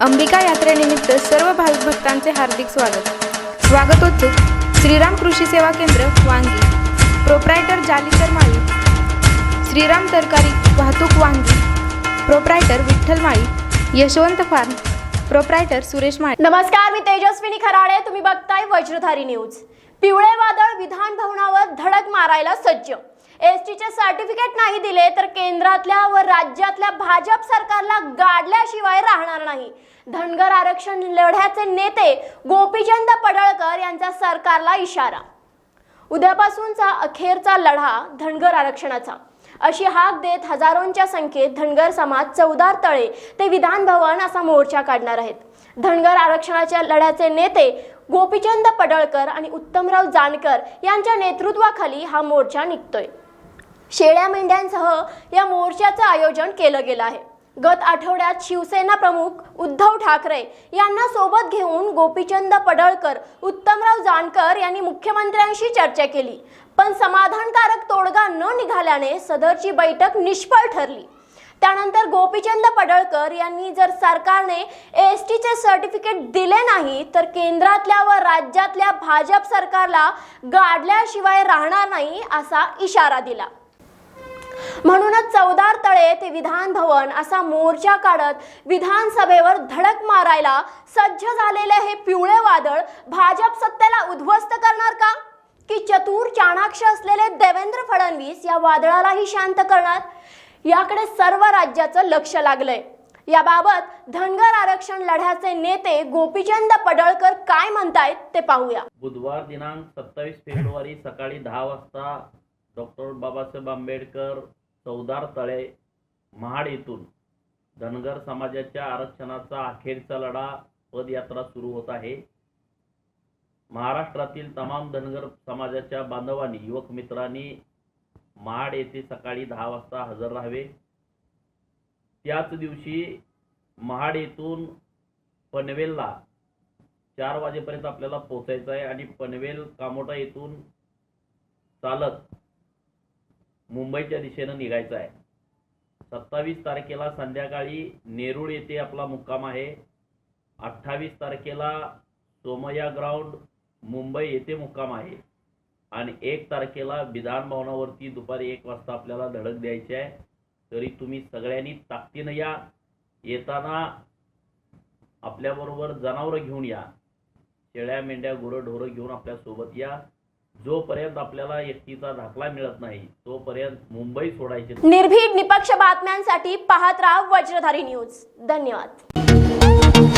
अंबिका यात्रेनिमित्त सर्व भाविक भक्तांचे हार्दिक स्वागत. स्वागत उत्सुक श्रीराम कृषी सेवा केंद्र वांगी. प्रोप्रायटर जालीकर माळी. श्रीराम तरकारी वाहतूक वांगी. Proprietor Vitthal Mali. Yashwant farm proprietor Suresh Mali. नमस्कार मी तेजस्विनी खराडे. तुम्ही बघताय वज्रधारी न्यूज. पिवळे वादळ विधान भवनावर धडक मारायला सज्ज. एसटीचे सर्टिफिकेट नाही दिले तर केंद्रातल्या व राज्यातल्या भाजप सरकारला गाडल्याशिवाय राहणार नाही. धनगर आरक्षण लढ्याचे नेते गोपीचंद पडळकर यांचा सरकारला इशारा. उद्यापासूनचा अखेरचा लढा धनगर आरक्षणाचा. अशी हाक देत हजारोंच्या संख्येत धनगर समाज चौदार तळे ते विधान भवन असा मोर्चा काढणार आहेत. धनगर आरक्षणाच्या लढ्याचे नेते गोपीचंद पडळकर आणि उत्तमराव जानकर यांच्या नेतृत्वाखाली हा मोर्चा निघतोय. शेळ्या मेंढ्यांसह या मोर्चाचं आयोजन केलं गेलं आहे. गत आठवड्यात शिवसेना प्रमुख उद्धव ठाकरे यांना सोबत घेऊन गोपीचंद पडळकर उत्तमराव जानकर यांनी मुख्यमंत्र्यांशी चर्चा केली. पण समाधानकारक तोडगा न निघाल्याने सदरची बैठक निष्फळ ठरली. त्यानंतर गोपीचंद पडळकर यांनी जर सरकारने एस टीचे सर्टिफिकेट दिले नाही तर केंद्रातल्या व राज्यातल्या भाजप सरकारला गाडल्याशिवाय राहणार नाही असा इशारा दिला. म्हणूनच चौदार तळे ते विधान भवन असा मोर्चा काढत विधानसभेवर धडक मारायला सज्ज झालेले हे पिवळे वादळ भाजप सत्तेला उद्ध्वस्त करणार का? की चतुर चाणाक्ष असलेले देवेंद्र फडणवीस या वादळालाही शांत करणार? याकडे सर्व राज्याचं लक्ष लागलंय. याबाबत धनगर आरक्षण लढ्याचे नेते गोपीचंद पडळकर काय म्हणतायत ते पाहूया. बुधवार दिनांक सत्तावीस फेब्रुवारी सकाळी दहा वाजता डॉक्टर बाबासाहेब आंबेडकर चौदार तळे महाड येथून. धनगर समाजाच्या आरक्षणाचा अखेरचा लढा पदयात्रा सुरू होत आहे. महाराष्ट्रातील तमाम धनगर समाजाच्या बांधवांनी युवक मित्रांनी महाड येथे सकाळी दहा वाजता हजर राहावे. त्याच दिवशी महाड येथून पनवेलला चार वाजेपर्यंत आपल्याला पोचायचं आहे आणि पनवेल कामोटा येथून चालत मुंबईच्या दिशेनं निघायचं आहे. सत्तावीस तारखेला संध्याकाळी नेरूळ येथे आपला मुक्काम आहे. अठ्ठावीस तारखेला सोमया ग्राउंड मुंबई येथे मुक्काम आहे. आणि एक तारखेला विधान भवनावरती दुपारी एक वाजता आपल्याला धडक द्यायची आहे. तरी तुम्ही सगळ्यांनी ताकदीनं या. येताना आपल्याबरोबर जनावरं घेऊन या. शेळ्या मेंढ्या गुरं ढोरं घेऊन आपल्यासोबत या. जोपर्यंत आपल्याला एसटीचा दाखला मिळत नाही तोपर्यंत मुंबई सोडायची निर्भीड निपक्ष बातम्यांसाठी पाहत राहा वज्रधारी न्यूज. धन्यवाद.